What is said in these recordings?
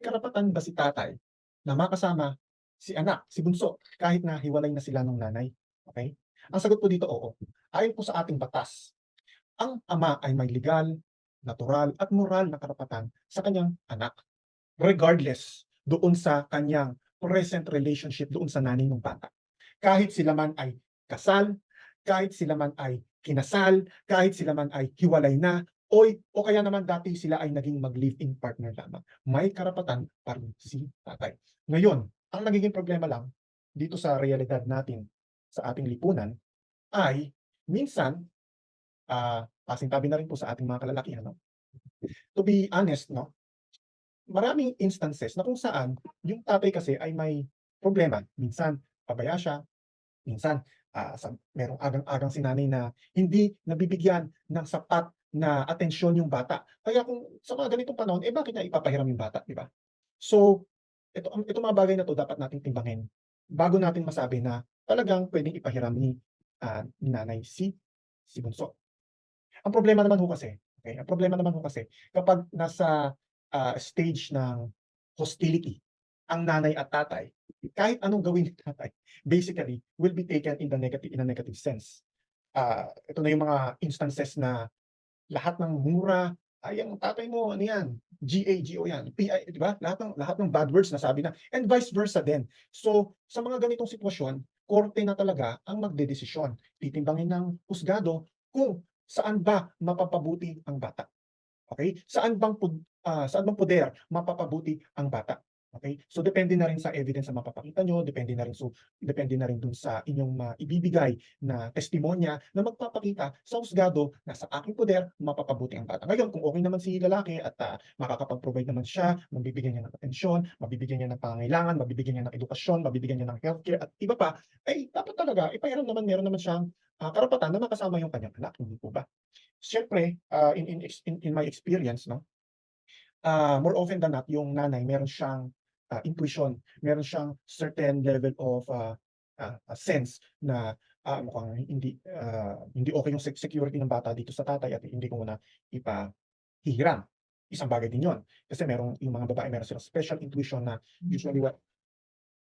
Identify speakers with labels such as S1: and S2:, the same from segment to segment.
S1: karapatan ba si tatay na makasama si anak, si bunso, kahit na hiwalay na sila nung nanay? Okay? Ang sagot po dito, oo. Ayon po sa ating batas, ang ama ay may legal, natural, at moral na karapatan sa kanyang anak. Regardless doon sa kanyang present relationship doon sa nanay ng bata. Kahit sila man ay kasal, kahit sila man ay kinasal, kahit sila man ay hiwalay na, o, o kaya naman dati sila ay naging mag-live-in partner lamang. May karapatan pa rin si tatay. Ngayon, ang nagiging problema lang dito sa realidad natin sa ating lipunan ay minsan, ah pasintabi na rin po sa ating mga kalalakihan, no? To be honest, no? Maraming instances na kung saan yung tatay kasi ay may problema. Minsan, pabaya siya. Minsan, ah, sa, merong agang-agang si nanay na hindi nabibigyan ng sapat na atensyon yung bata. Kaya kung sa mga ganitong panahon, eh bakit niya ipapahiram yung bata, di ba? So, ito, ito mga bagay na to dapat nating timbangin bago natin masabi na talagang pwedeng ipahiram ni, ni nanay si, si bunso. Ang problema naman ho kasi, okay, ang problema naman ho kasi, kapag nasa ah, stage ng hostility ang nanay at tatay, kahit anong gawin ni tatay, basically will be taken in the negative in a negative sense. Ah, ito na yung mga instances na lahat ng mura, ay ang tatay mo ano yan, GA, GO yan, PI, di ba? Lahat ng lahat ng bad words nasabi na and vice versa din. So, sa mga ganitong sitwasyon, korte na talaga ang magdedesisyon. Titimbangin ng husgado kung saan ba mapapabuti ang bata. Okay? Saan bang ah, saan bang poder mapapabuti ang bata? Okay? So depende na rin sa evidence na mapapakita nyo, depende na rin so depende na rin dun sa inyong maibibigay na testimonya na magpapakita sa husgado na sa aking poder mapapabuti ang bata. Ngayon, kung okay naman si lalaki at ah, makakapag-provide naman siya, mabibigyan niya ng atensyon, mabibigyan niya ng pangangailangan, mabibigyan niya ng edukasyon, mabibigyan niya ng healthcare at iba pa, ay dapat talaga ipahiram naman meron naman siyang ah, karapatan na makasama yung kanyang anak, hindi po ba? Siyempre, ah, in, in, in, in my experience, no, ah, more often than not, yung nanay, meron siyang ah, intuition, meron siyang certain level of ah, ah, sense na ah, mukhang hindi ah, hindi okay yung sec- security ng bata dito sa tatay at hindi ko muna ipahihiram. Isang bagay din yon. Kasi merong yung mga babae meron silang special intuition na usually what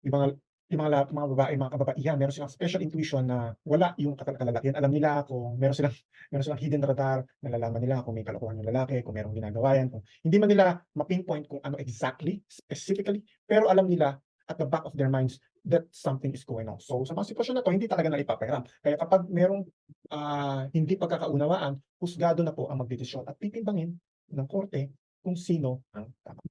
S1: yung mga yung mga, la- mga babae, mga kababaihan, meron silang special intuition na wala yung kalalakihan. Alam nila kung meron silang meron silang hidden radar, nalalaman nila kung may kalokohan yung lalaki, kung merong ginagawa yan. Kung, hindi man nila ma-pinpoint kung ano exactly, specifically, pero alam nila at the back of their minds that something is going on. So sa mga sitwasyon na to, hindi talaga na ipapahiram. Kaya kapag merong ah, hindi pagkakaunawaan, husgado na po ang magdedesisyon at titimbangin ng korte kung sino ang tama.